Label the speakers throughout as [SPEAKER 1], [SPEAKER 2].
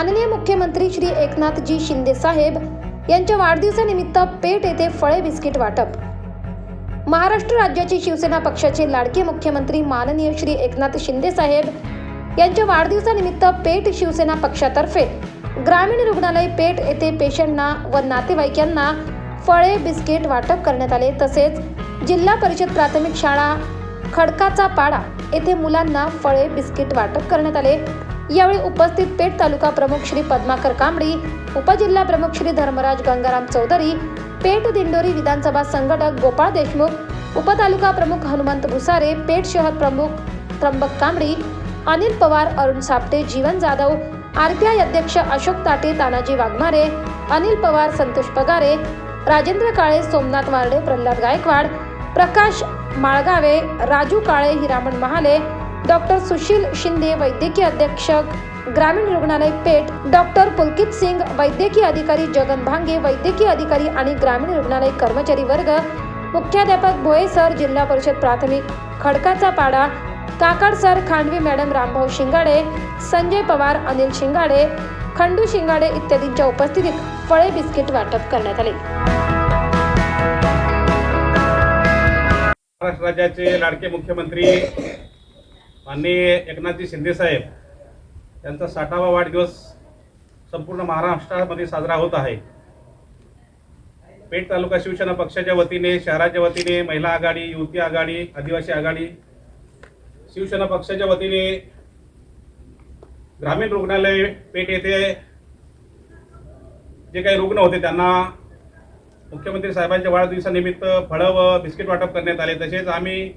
[SPEAKER 1] माननीय मुख्यमंत्री श्री एकनाथजी शिंदे साहेब यांच्या वाढदिवसानिमित्त पेठ येथे फळे बिस्किट वाटप. महाराष्ट्र राज्याचे शिवसेना पक्षाचे लाडके मुख्यमंत्री माननीय श्री एकनाथ शिंदे साहेब यांच्या वाढदिवसानिमित्त पेठ शिवसेना पक्षातर्फे ग्रामीण रुग्णालय पेठ येथे पेशंटना व नातेवाईकांना फळे बिस्किट वाटप करण्यात आले. तसेच जिल्हा परिषद प्राथमिक शाळा खडकाचा पाडा येथे मुलांना फळे बिस्किट वाटप करण्यात आले. यावेळी उपस्थित पेठ तालुका प्रमुख श्री पद्माकर कांबळी उपजिल्हा प्रमुख श्री धर्मराज गंगाराम चौधरी पेठ दिंडोरी विधानसभा संघटक गोपाळ देशमुख उपतालुका प्रमुख हनुमंत भुसारे पेठ शहर प्रमुख त्र्यंबक कांबळी अनिल पवार अरुण सापटे जीवन जाधव आरपीआय अध्यक्ष अशोक ताटे तानाजी वाघमारे अनिल पवार संतोष पगारे राजेंद्र काळे सोमनाथ वार्डे प्रल्हाद गायकवाड प्रकाश माळगावे राजू काळे हिरामण महाले डॉक्टर सुशील शिंदे वैद्यकीय अध्यक्षक ग्रामीण रुग्णालय पेठ डॉक्टर पुलकित सिंग वैद्यकीय अधिकारी जगन भांगे वैद्यकीय अधिकारी आणि ग्रामीण रुग्णालय कर्मचारी वर्ग मुख्याध्यापक भोये सर जिल्हा परिषद प्राथमिक खडकाचा पाडा काकाड सर खांडवी मॅडम रामभाऊ शिंगाडे संजय पवार अनिल शिंगाडे खंडू शिंगाडे इत्यादींच्या उपस्थितीत फळे बिस्किट वाटप करण्यात आले.
[SPEAKER 2] महाराष्ट्र राज्याचे लाडके मुख्यमंत्री माननीय एकनाथजी शिंदे साहेब यांचा साठावा वाढदिवस संपूर्ण महाराष्ट्रामध्ये साजरा होत आहे. पेठ तालुका शिवसेना पक्षाच्या वतीने शहराच्या वतीने महिला आघाडी युवती आघाडी आदिवासी आघाडी शिवसेना पक्षाच्या वतीने ग्रामीण रुग्णालय पेठ येथे जे काही रुग्ण होते त्यांना मुख्यमंत्री साहेबांच्या वाढदिवसानिमित्त फळं व बिस्किट वाटप करण्यात आले. तसेच आम्ही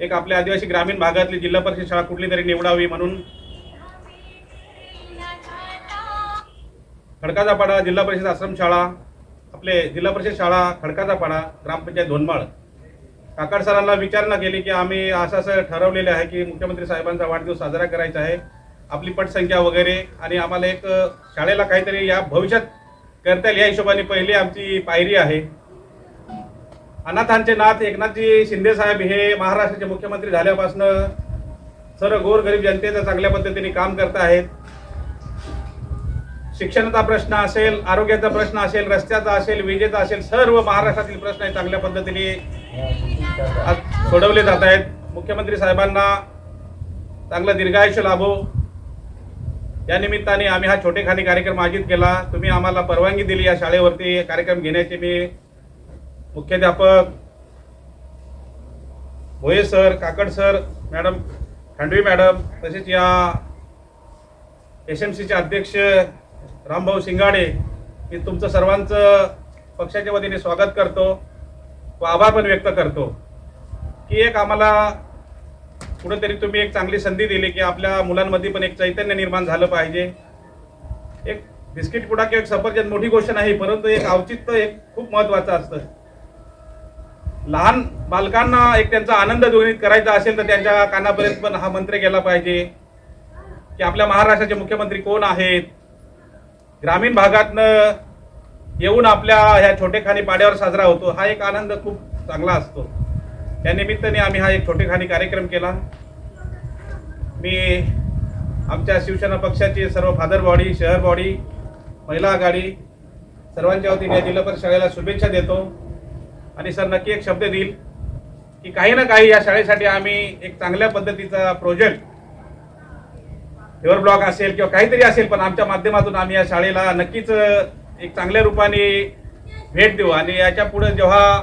[SPEAKER 2] एक आपल्या आदिवासी ग्रामीण भागातली जिल्हा परिषद शाळा कुठली तरी निवडावी म्हणून खडकाचा पाडा जिल्हा परिषद आश्रम शाळा आपले जिल्हा परिषद शाळा खडकाचा पाडा ग्रामपंचायत धोनमाळ. काकाड सरांना विचारणा केली की आम्ही असं असं ठरवलेलं आहे की मुख्यमंत्री साहेबांचा वाढदिवस साजरा करायचा आहे. आपली पटसंख्या वगैरे आणि आम्हाला एक शाळेला काहीतरी या भविष्यात करता येईल या हिशोबाने पहिली आमची पायरी आहे. अनाथांचे नाथ एकनाथजी शिंदे साहेब हे महाराष्ट्राचे मुख्यमंत्री झाल्यापासून सर्व गोरगरीब जनतेचं चांगल्या पद्धतीने काम करत आहेत. शिक्षणाचा प्रश्न असेल आरोग्याचा प्रश्न असेल रस्त्याचा असेल विजेचा असेल सर्व महाराष्ट्रातील प्रश्न हे चांगल्या पद्धतीने सोडवले जात आहेत. मुख्यमंत्री साहेबांना चांगलं दीर्घायुष्य लाभो. या निमित्ताने आम्ही हा छोटेखानी कार्यक्रम आयोजित केला. तुम्ही आम्हाला परवानगी दिली या शाळेवरती. कार्यक्रम घेण्याचे मी मुख्याध्यापक Bhoye sir Kakad sir madam Khandvi madam तसेच या एस एम सीचे अध्यक्ष रामभाऊ शिंगाडे मी तुमचं सर्वांचं पक्षाच्या वतीने स्वागत करतो व आभार पण व्यक्त करतो. की एक आम्हाला कुठेतरी तुम्ही एक चांगली संधी दिली की आपल्या मुलांमध्ये पण एक चैतन्य निर्माण झालं पाहिजे. एक बिस्किट पुडा किंवा एक सफरचंद मोठी गोष्ट नाही परंतु एक औचित्य एक खूप महत्त्वाचं असतं. लहान बालकांना एक त्यांचा आनंद द्विगुणित करायचा असेल तर त्यांच्या कानापर्यंत पण हा मंत्र गेला पाहिजे. की आपल्या महाराष्ट्राचे मुख्यमंत्री कोण आहेत? ग्रामीण भागातनं येऊन आपल्या ह्या छोटेखानी पाड्यावर साजरा होतो हा एक आनंद खूप चांगला असतो. त्या निमित्ताने आम्ही हा एक छोटेखानी कार्यक्रम केला. मी आमच्या शिवसेना पक्षाची सर्व फादर बॉडी शहर बॉडी महिला आघाडी सर्वांच्या वतीने जिल्हा परिषद शाळेला शुभेच्छा देतो. आणि सर नक्की एक शब्द देईल की काही ना काही या शाळेसाठी आम्ही एक चांगल्या पद्धतीचा प्रोजेक्ट फेवर ब्लॉक असेल किंवा काहीतरी असेल पण आमच्या माध्यमातून आम्ही या शाळेला नक्कीच एक चांगल्या रूपाने भेट देऊ. आणि याच्यापुढे जेव्हा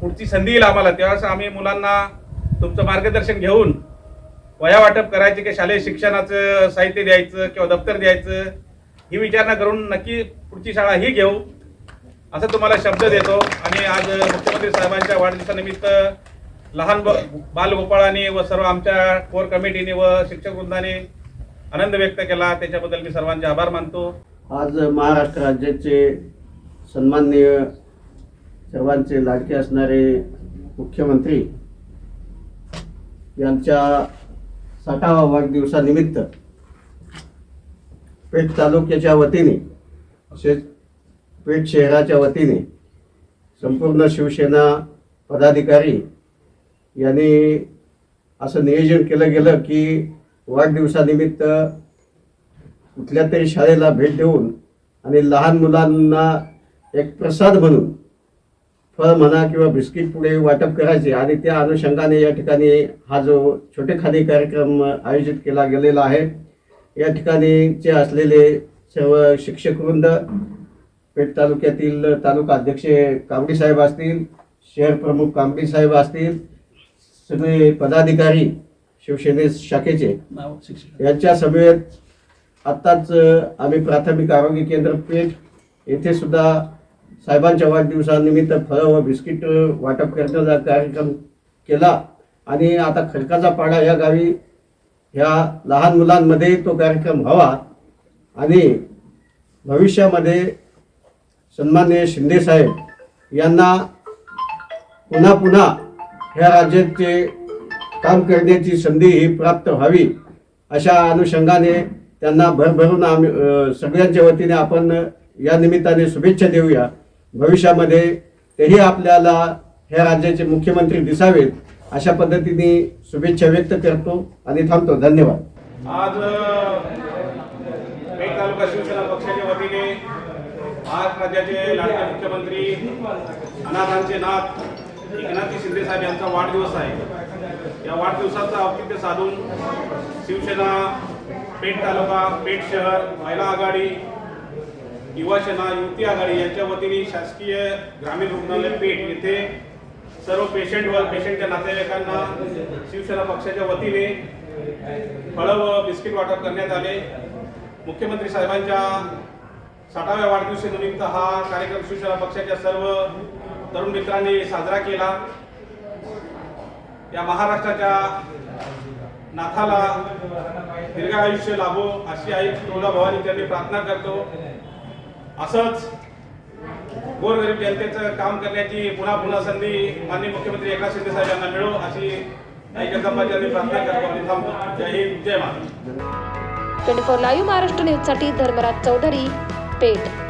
[SPEAKER 2] पुढची संधी येईल आम्हाला तेव्हाच आम्ही मुलांना तुमचं मार्गदर्शन घेऊन वया वाटप करायचे की शालेय शिक्षणाचं साहित्य द्यायचं किंवा दप्तर द्यायचं ही विचारणा करून नक्की पुढची शाळा ही घेऊ. असं तुम्हाला शब्द देतो. आणि आज मुख्यमंत्री साहेबांच्या वाढदिवसानिमित्त लहान ब बालगोपाळांनी व सर्व आमच्या कोर कमिटीने व शिक्षक वृंदाने आनंद व्यक्त केला. त्याच्याबद्दल मी सर्वांचे आभार मानतो.
[SPEAKER 3] आज महाराष्ट्र राज्याचे सन्माननीय सर्वांचे लाडके असणारे मुख्यमंत्री यांच्या साठावा वाढदिवसानिमित्त पेठ तालुक्याच्या वतीने तसेच पेठ शहराच्या वतीने संपूर्ण शिवसेना पदाधिकारी यांनी असं नियोजन केलं गेलं की वाढदिवसानिमित्त कुठल्या तरी शाळेला भेट देऊन आणि लहान मुलांना एक प्रसाद म्हणून फळ म्हणा किंवा बिस्किट पुढे वाटप करायचे आणि त्या अनुषंगाने या ठिकाणी हा जो छोटेखानी कार्यक्रम आयोजित केला गेलेला आहे या ठिकाणीचे असलेले सर्व शिक्षकवृंद पेठ तालुक्यातील तालुका अध्यक्ष कांबडी साहेब असतील शहर प्रमुख कांबडी साहेब असतील सगळे पदाधिकारी शिवसेने शाखेचे यांच्या समवेत आत्ताच आम्ही प्राथमिक आरोग्य केंद्र पेठ येथे सुद्धा साहेबांच्या वाढदिवसानिमित्त फळं व बिस्किट वाटप करण्याचा कार्यक्रम केला. आणि आता खडकाचा पाडा या गावी ह्या लहान मुलांमध्ये तो कार्यक्रम व्हावा आणि भविष्यामध्ये सन्माननीय शिंदे साहेब यांना पुन्हा पुन्हा ह्या राज्याचे काम करण्याची संधी ही प्राप्त व्हावी अशा अनुषंगाने त्यांना भरभरून आम्ही सगळ्यांच्या वतीने आपण या निमित्ताने शुभेच्छा देऊया. भविष्यामध्ये तेही आपल्याला ह्या राज्याचे मुख्यमंत्री दिसावेत अशा पद्धतीने शुभेच्छा व्यक्त करतो आणि थांबतो. धन्यवाद.
[SPEAKER 2] आज अ, पेठ तालुका शिवसेना पक्षाच्या वतीने महाराष्ट्र राज्याचे लाडके मुख्यमंत्री अनाथांचे नाथ एकनाथजी शिंदे साहेब यांचा वाढदिवस आहे. या वाढदिवसाचं औचित्य साधून शिवसेना पेठ तालुका पेठ शहर महिला आघाडी युवा सेना आघाडी यांच्या वतीने शासकीय ग्रामीण रुग्णालय पेठ येथे सर्व पेशंटवर पेशंटच्या नातेवाईकांना शिवसेना पक्षाच्या वतीने फळं व बिस्किट वाटप करण्यात आले. मुख्यमंत्री साहेबांच्या साठाव्या वाढदिवसानिमित्त हा कार्यक्रम शिवसेना पक्षाच्या सर्व तरुण मित्रांनी साजरा केला. या महाराष्ट्राच्या नाथाला दीर्घ आयुष्य लाभो अशी आई तुळजा भवानी त्यांनी प्रार्थना करतो. असंच गोरगरीब जनतेचं काम करण्याची पुन्हा पुन्हा संधी माननीय मुख्यमंत्री एकनाथ शिंदे साहेब यांना मिळो अशी आई जगदंबाची यांनी प्रार्थना करतो थांबतो. जय हिंद जय Maharashtra.
[SPEAKER 1] Twenty four live Maharashtra न्यूजसाठी धर्मराज चौधरी. पेठ